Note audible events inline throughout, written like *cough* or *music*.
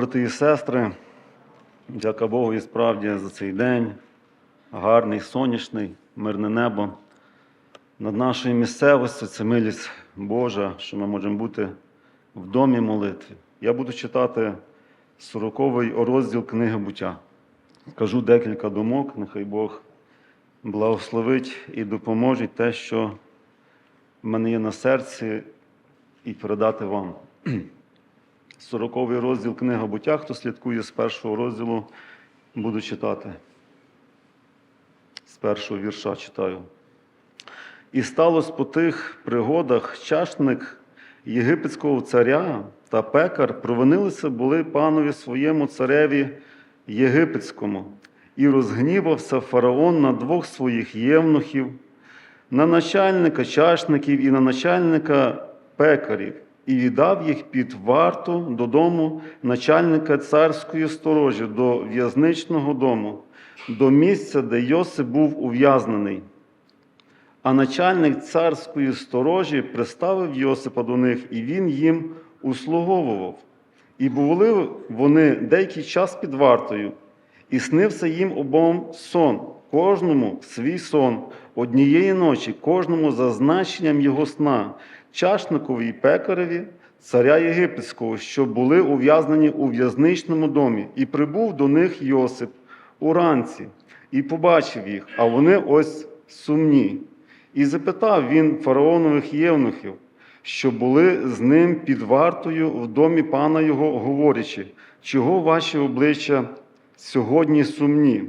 брати і сестри, дяка Богу і справді за цей день, гарний, сонячний, мирне небо. Над нашою місцевістю це милість Божа, що ми можемо бути в домі молитви. Я буду читати 40-й розділ книги буття. Кажу декілька думок, нехай Бог благословить і допоможе те, що в мене є на серці, і передати вам. 40-й розділ книги буття, хто слідкує з першого розділу, буду читати. З першого вірша читаю. І сталося по тих пригодах чашник єгипетського царя та пекар провинилися були панові своєму цареві єгипетському, і розгнівався фараон на двох своїх євнухів, на начальника чашників і на начальника пекарів, і віддав їх під варту додому начальника царської сторожі, до в'язничного дому, до місця, де Йосип був ув'язнений. А начальник царської сторожі приставив Йосипа до них, і він їм услуговував. І були вони деякий час під вартою, і снився їм обом сон, кожному свій сон, однієї ночі, кожному за значенням його сна, чашникові і пекареві, царя Єгипетського, що були ув'язнені у в'язничному домі, і прибув до них Йосип уранці, і побачив їх, а вони ось сумні. І запитав він фараонових євнухів, що були з ним під вартою в домі пана його, говорячи, чого ваші обличчя сьогодні сумні?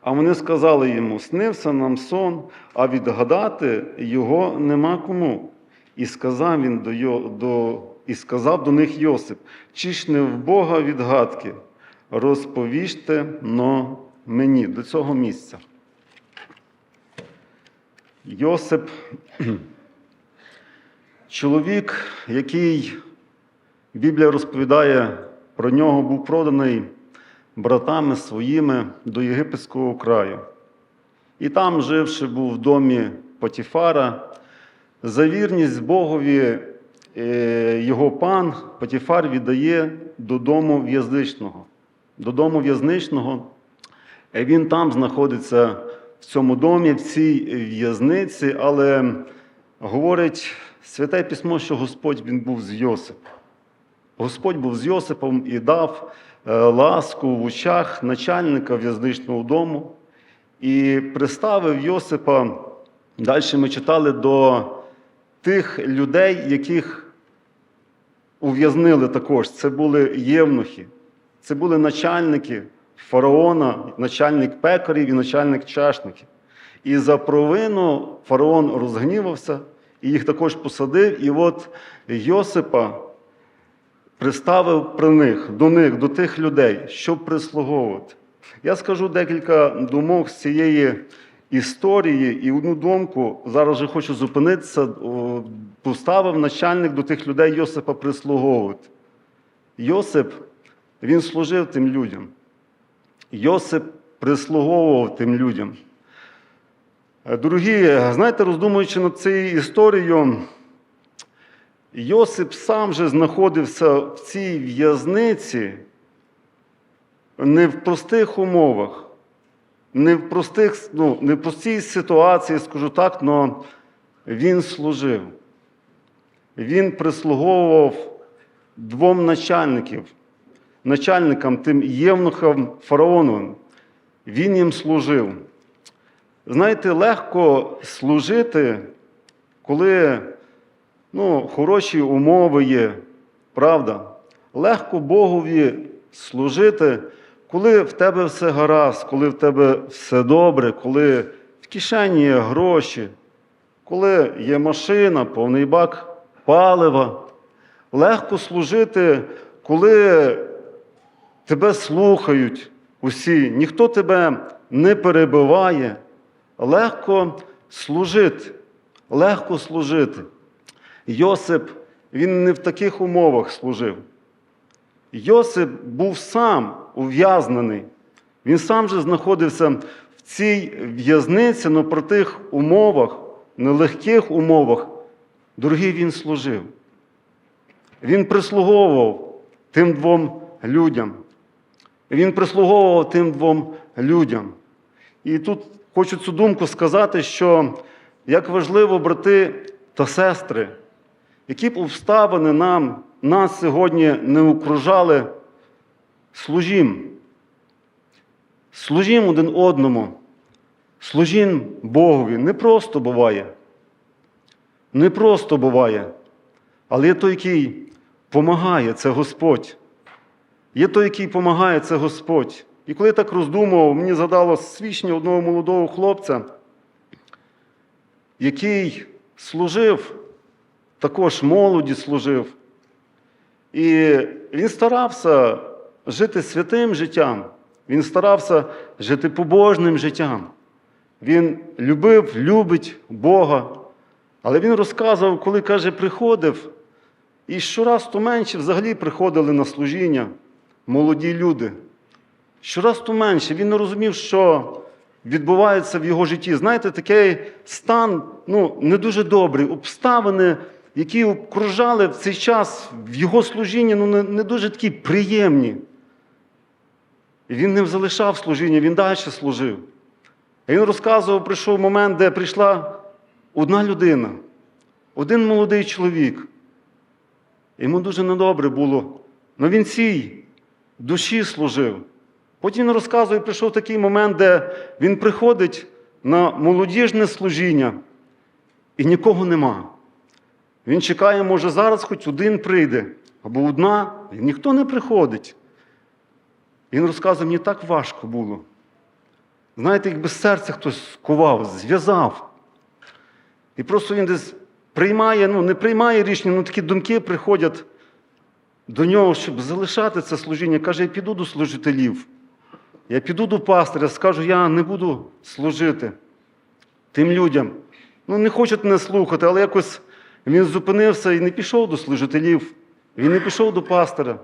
А вони сказали йому: снився нам сон, а відгадати його нема кому. І сказав він до, до, і сказав до них Йосип: чи ж не в Бога відгадки? Розповіжте но мені до цього місця. Йосип, *clears throat* чоловік, який Біблія розповідає про нього, був проданий братами своїми до єгипетського краю. І там, живши, був в домі Потіфара, за вірність Богові е, його пан Потіфар віддає додому в'язничного. Додому в'язничного. Е, Він там знаходиться в цьому домі, в цій в'язниці, але говорить Святе Письмо, що Господь він був з Йосипом. Господь був з Йосипом і дав е, ласку в очах начальника в'язничного дому і приставив Йосипа. Далі ми читали до тих людей, яких ув'язнили також. Це були євнухи, це були начальники фараона, начальник пекарів і начальник чашників. І за провину фараон розгнівався і їх також посадив. І от Йосипа приставив при них, до них, до тих людей, щоб прислуговувати. Я скажу декілька думок з цієї історії, і одну думку зараз же хочу зупинитися. Поставив начальник до тих людей Йосипа прислуговувати. Йосип, він служив тим людям. Йосип прислуговував тим людям. Е, Дорогі, знаєте, роздумуючи над цією історією, Йосип сам же знаходився в цій в'язниці не в простих умовах, не в простих, ну, не в простій ситуації, скажу так, але він служив. Він прислуговував двом начальників, начальникам тим євнухам фараоновим. Він їм служив. Знаєте, легко служити, коли ну, хороші умови є, правда? Легко Богові служити, коли в тебе все гаразд, коли в тебе все добре, коли в кишені є гроші, коли є машина, повний бак палива. Легко служити, коли тебе слухають усі, ніхто тебе не перебиває. Легко служити, легко служити. Йосип, він не в таких умовах служив. Йосип був сам ув'язнений. Він сам же знаходився в цій в'язниці, але при тих умовах, нелегких умовах, дорогий він служив. Він прислуговував тим двом людям. Він прислуговував тим двом людям. І тут хочу цю думку сказати, що як важливо, брати та сестри, які б обставини нам, нас сьогодні не окружали, служім. Служім один одному, служім Богові. Не просто буває. Не просто буває. Але є той, який помагає, це Господь. Є той, який помагає, це Господь. І коли я так роздумував, мені згадало свідчення одного молодого хлопця, який служив, також молоді служив. І він старався жити святим життям, він старався жити побожним життям. Він любив, любить Бога. Але він розказував, коли каже, приходив, і щораз то менше взагалі приходили на служіння молоді люди. Щораз то менше. Він не розумів, що відбувається в його житті. Знаєте, такий стан ну, не дуже добрий. Обставини, які окружали в цей час в його служінні, ну, не, не дуже такі приємні. І він не залишав служіння, він далі служив. І він розказував, прийшов момент, де прийшла одна людина, один молодий чоловік. Йому дуже недобре було. але він цій душі служив. Потім він розказує, прийшов такий момент, де він приходить на молодіжне служіння, і нікого нема. Він чекає, може, зараз хоч один прийде, або одна, і ніхто не приходить. Він розказує, мені так важко було. Знаєте, якби серце хтось скував, зв'язав. І просто він десь приймає, ну не приймає рішення, ну такі думки приходять до нього, щоб залишати це служіння. Каже, я піду до служителів. Я піду до пастиря, скажу, я не буду служити тим людям. Ну, не хочуть мене слухати, але якось він зупинився і не пішов до служителів. Він не пішов до пастора.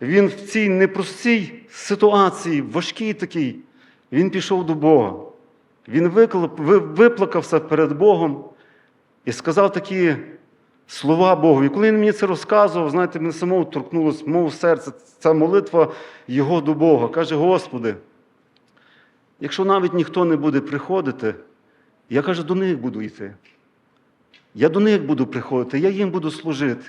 Він в цій непростій ситуації, важкій такій, він пішов до Бога. Він виплакався перед Богом і сказав такі слова Богу. І коли він мені це розказував, знаєте, мене самого торкнулося, мов серце, ця молитва його до Бога. Каже, Господи, якщо навіть ніхто не буде приходити, я каже, до них буду йти. Я до них буду приходити, я їм буду служити.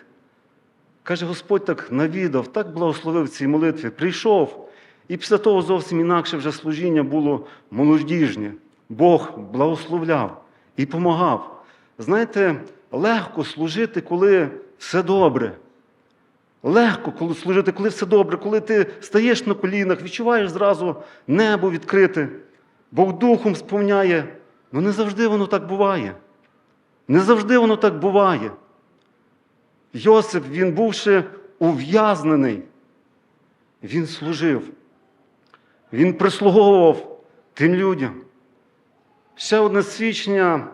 Каже, Господь так навідав, так благословив в цій молитві, прийшов. І після того зовсім інакше вже служіння було молодіжнє. Бог благословляв і помагав. Знаєте, легко служити, коли все добре. Легко служити, коли все добре, коли ти стаєш на колінах, відчуваєш зразу небо відкрите, Бог духом сповняє. Ну не завжди воно так буває. Не завжди воно так буває. Йосип, він бувши ув'язнений, він служив. Він прислуговував тим людям. Ще одне свідчення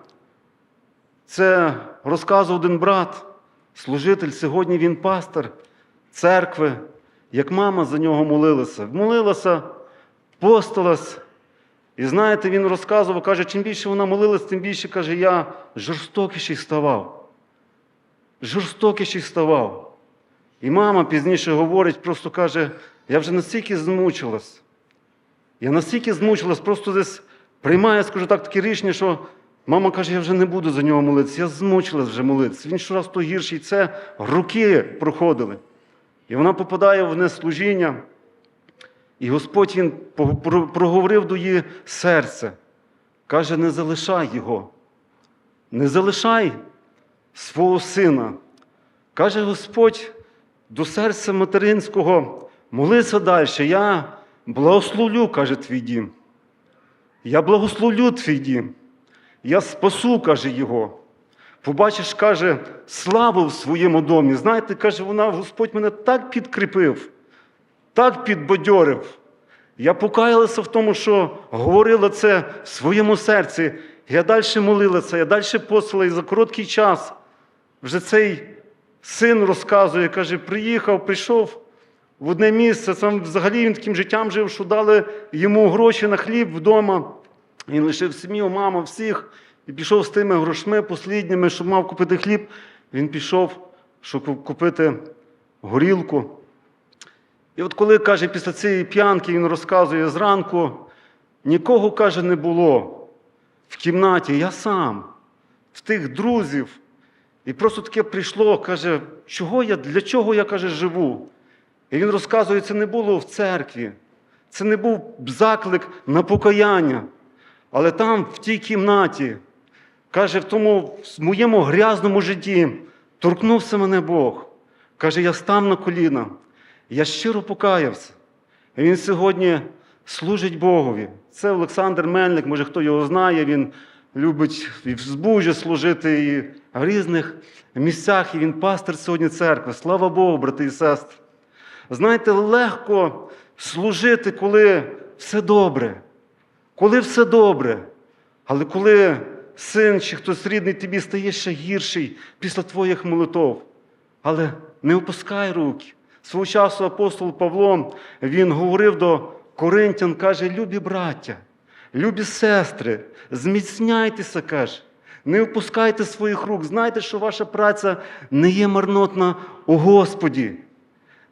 це розказував один брат, служитель. Сьогодні він пастор церкви, як мама за нього молилася. Молилася, постилась. І знаєте, він розказував, каже, чим більше вона молилась, тим більше, каже, я жорстокіший ставав. Жорстокіший ставав. І мама пізніше говорить, просто каже, я вже настільки змучилась. Я настільки змучилась, просто десь приймає, скажу так, таке рішення, що мама каже, я вже не буду за нього молитися, я змучилась вже молитися. Він щораз то гірший, це роки проходили. І вона попадає в неслужіння. І Господь він проговорив до її серце. Каже, не залишай його. Не залишай свого сина. Каже Господь до серця материнського, молися далі. Я благословлю, каже твій дім. Я благословлю твій дім. Я спасу, каже його. Побачиш, каже, славу в своєму домі. Знаєте, каже, вона, Господь мене так підкріпив, так підбадьорив. Я покаялася в тому, що говорила це в своєму серці. Я далі молилася, я далі постила, і за короткий час вже цей син розказує, каже, приїхав, прийшов в одне місце. Там взагалі він таким життям жив, що дали йому гроші на хліб вдома. Він лишив сім'ю, маму, всіх, і пішов з тими грошми послідніми, щоб мав купити хліб. Він пішов, щоб купити горілку. І от коли, каже, після цієї п'янки він розказує зранку, нікого, каже, не було в кімнаті, я сам, в тих друзів. І просто таке прийшло, каже, чого я, для чого я каже, живу? І він розказує, це не було в церкві, це не був заклик на покаяння. Але там, в тій кімнаті, каже, в тому в моєму грязному житті торкнувся мене Бог. Каже, я став на коліна, я щиро покаявся. Він сьогодні служить Богові. Це Олександр Мельник, може хто його знає, він любить і в збужі служити і в різних місцях, і він пастир сьогодні церкви. Слава Богу, брати і сестри. Знаєте, легко служити, коли все добре, коли все добре, але коли син чи хтось рідний тобі стає ще гірший після твоїх молитов. Але не опускай руки. Свого часу апостол Павло він говорив до Коринтян, каже: любі браття, любі сестри, зміцняйтеся, каже. Не опускайте своїх рук. Знайте, що ваша праця не є марнотна у Господі.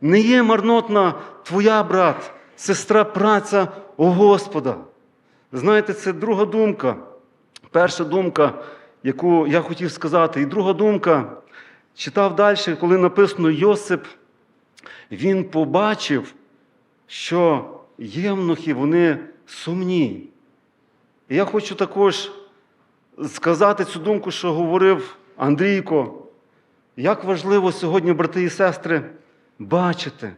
Не є марнотна твоя брат, сестра праця у Господа. Знаєте, це друга думка. Перша думка, яку я хотів сказати, і друга думка, читав далі, коли написано Йосип, він побачив, що євнухи вони сумні. І я хочу також сказати цю думку, що говорив Андрійко. Як важливо сьогодні, брати і сестри, бачити.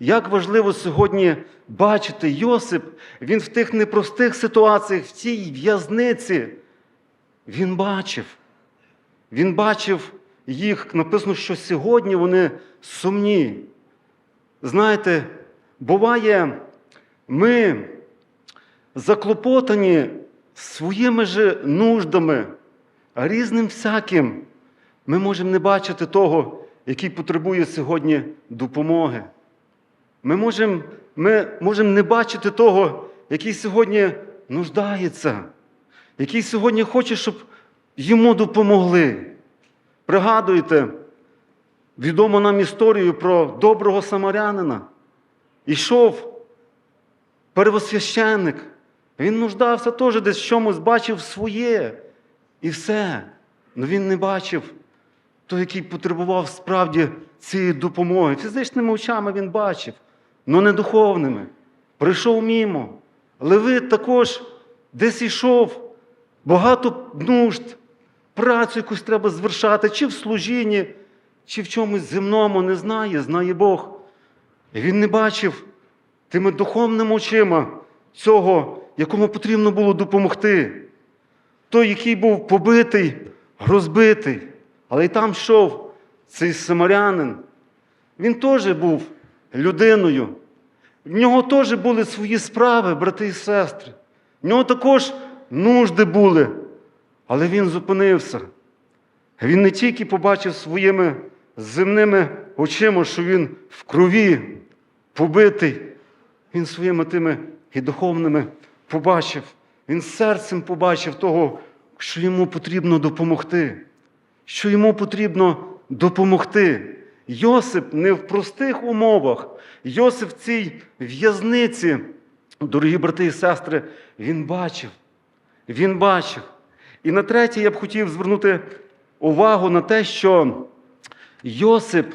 Як важливо сьогодні бачити Йосип, він в тих непростих ситуаціях, в цій в'язниці, він бачив. Він бачив їх, написано, що сьогодні вони сумні. Знаєте, буває, ми заклопотані своїми же нуждами, різним всяким. Ми можемо не бачити того, який потребує сьогодні допомоги. Ми можемо ми можем не бачити того, який сьогодні нуждається, який сьогодні хоче, щоб йому допомогли. Пригадуєте, відому нам історію про доброго самарянина. Ішов первосвященник, він нуждався теж десь в чомусь, бачив своє і все. Але він не бачив той, який потребував справді цієї допомоги. Фізичними очами він бачив, але не духовними. Прийшов мімо. Левит також десь йшов, багато нужд, працю якусь треба звершати, чи в служінні, чи в чомусь земному, не знає, знає Бог. Він не бачив тими духовними очима цього, якому потрібно було допомогти. Той, який був побитий, розбитий, але й там йшов цей самарянин. Він теж був людиною. В нього теж були свої справи, брати і сестри. В нього також нужди були. Але він зупинився. Він не тільки побачив своїми земними очима, що він в крові побитий, він своїми тими і духовними побачив. Він серцем побачив того, що йому потрібно допомогти. Що йому потрібно допомогти. Йосип не в простих умовах. Йосип в цій в'язниці, дорогі брати і сестри, він бачив. Він бачив. І на третє я б хотів звернути увагу на те, що Йосип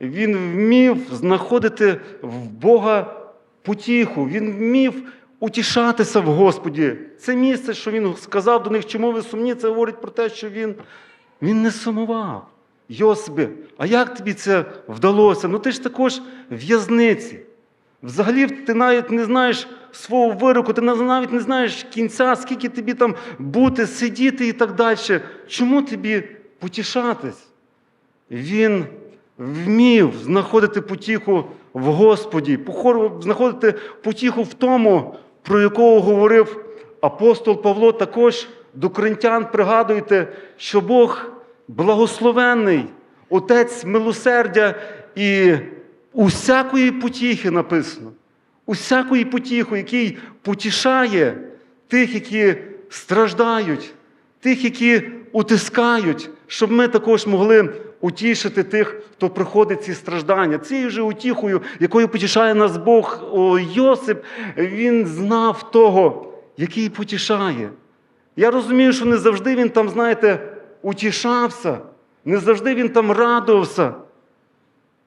він вмів знаходити в Бога потіху, він вмів утішатися в Господі. Це місце, що він сказав до них, чому ви сумні, це говорить про те, що він, він не сумував. Йосипе, а як тобі це вдалося? Ну ти ж також в'язниці. Взагалі, ти навіть не знаєш свого вироку, ти навіть не знаєш кінця, скільки тобі там бути, сидіти і так далі. Чому тобі потішатись? Він вмів знаходити потіху в Господі, знаходити потіху в тому, про якого говорив апостол Павло, також до коринтян пригадуйте, що Бог благословенний, Отець милосердя і усякої потіхи написано. Усякої потіхи, який потішає тих, які страждають, тих, які утискають, щоб ми також могли утішити тих, хто проходить ці страждання. Цією же утіхою, якою потішає нас Бог, о, Йосип, він знав того, який потішає. Я розумію, що не завжди він там, знаєте, утішався, не завжди він там радувався.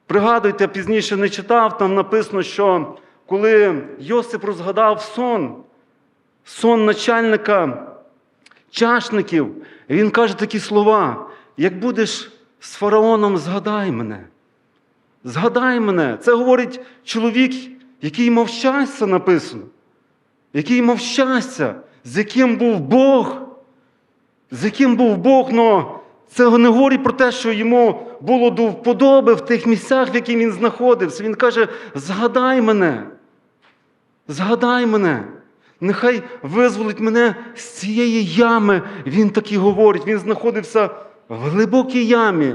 Пригадуйте, я пізніше не читав, там написано, що коли Йосип розгадав сон, сон начальника чашників, він каже такі слова: як будеш з фараоном, згадай мене. Згадай мене. Це говорить чоловік, який мав щастя написано, який мав щастя, з яким був Бог, з яким був Бог, но це не говорить про те, що йому було до вподоби в тих місцях, в яких він знаходився. Він каже: згадай мене, згадай мене. Нехай визволить мене з цієї ями. Він так і говорить. Він знаходився в глибокій ямі.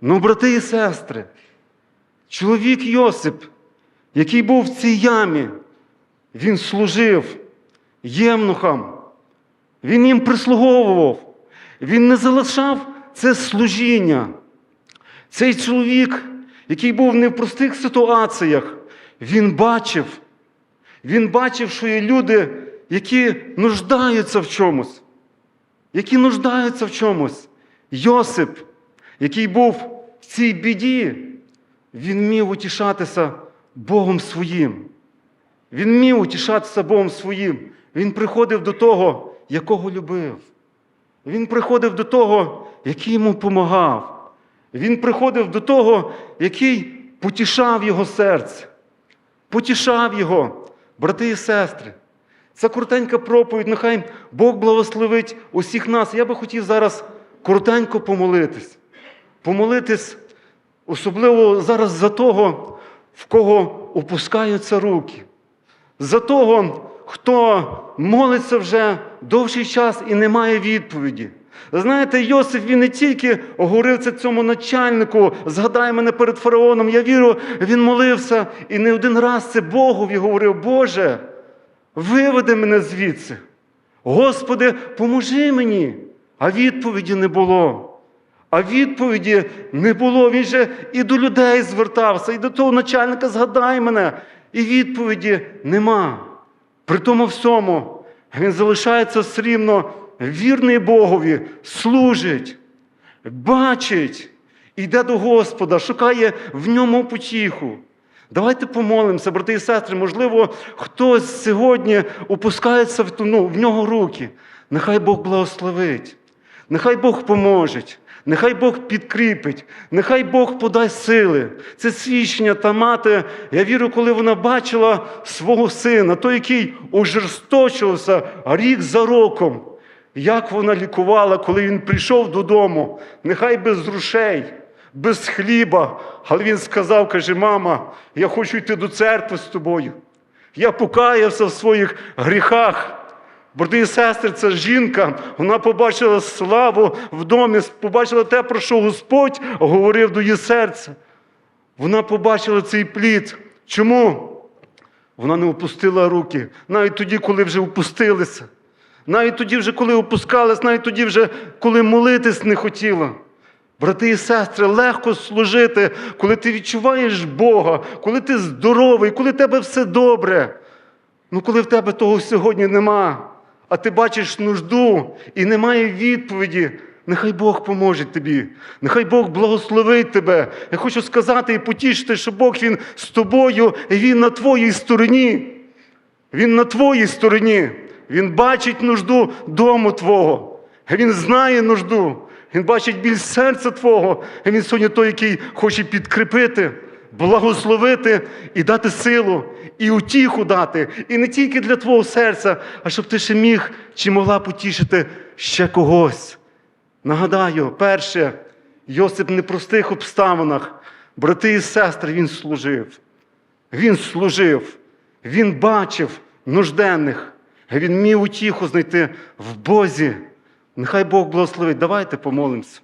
Ну, брати і сестри, чоловік Йосип, який був в цій ямі, він служив ємнухам, він їм прислуговував, він не залишав це служіння. Цей чоловік, який був не в простих ситуаціях, він бачив, він бачив, що є люди, які нуждаються в чомусь, які нуждаються в чомусь. Йосип, який був в цій біді, він міг утішатися Богом своїм. Він міг утішатися Богом своїм. Він приходив до того, якого любив. Він приходив до того, який йому допомагав. Він приходив до того, який потішав його серце, потішав його, брати і сестри. Це коротенька проповідь, нехай Бог благословить усіх нас. Я би хотів зараз коротенько помолитись. Помолитись, особливо зараз за того, в кого опускаються руки, за того, хто молиться вже довший час і не має відповіді. Знаєте, Йосиф він не тільки говорив це цьому начальнику, згадай мене перед фараоном. Я вірю, він молився і не один раз це Богові говорив, Боже, виведи мене звідси. Господи, поможи мені. А відповіді не було. А відповіді не було. Він же і до людей звертався, і до того начальника згадай мене. І відповіді нема. При тому всьому він залишається все рівно вірний Богові, служить, бачить, йде до Господа, шукає в ньому потіху. Давайте помолимося, брати і сестри. Можливо, хтось сьогодні опускається в, ну, в нього руки. Нехай Бог благословить, нехай Бог поможе. Нехай Бог підкріпить, нехай Бог подасть сили. Це свідчення та мати. Я вірю, коли вона бачила свого сина, той, який ожорсточувався рік за роком. Як вона лікувала, коли він прийшов додому, нехай без грошей, без хліба. Але він сказав, каже, мама, я хочу йти до церкви з тобою. Я покаявся в своїх гріхах. Брати і сестри, це жінка, вона побачила славу в домі, побачила те, про що Господь говорив до її серця. Вона побачила цей плід. Чому? Вона не опустила руки. Навіть тоді, коли вже опустилися. Навіть тоді, вже, коли опускались, навіть тоді, вже, коли молитись не хотіла. Брати і сестри, легко служити, коли ти відчуваєш Бога, коли ти здоровий, коли в тебе все добре. Ну, коли в тебе того сьогодні нема, а ти бачиш нужду і немає відповіді, нехай Бог поможе тобі, нехай Бог благословить тебе. Я хочу сказати і потішити, що Бог Він з тобою, і Він на твоїй стороні. Він на твоїй стороні. Він бачить нужду дому Твого. Він знає нужду. Він бачить біль серця Твого. Він сьогодні той, який хоче підкріпити, благословити і дати силу, і утіху дати. І не тільки для Твого серця, а щоб ти ще міг чи могла потішити ще когось. Нагадаю, перше, Йосип в непростих обставинах, брати і сестри, він служив. Він служив, він бачив нужденних, він міг утіху знайти в Бозі. Нехай Бог благословить. Давайте помолимося.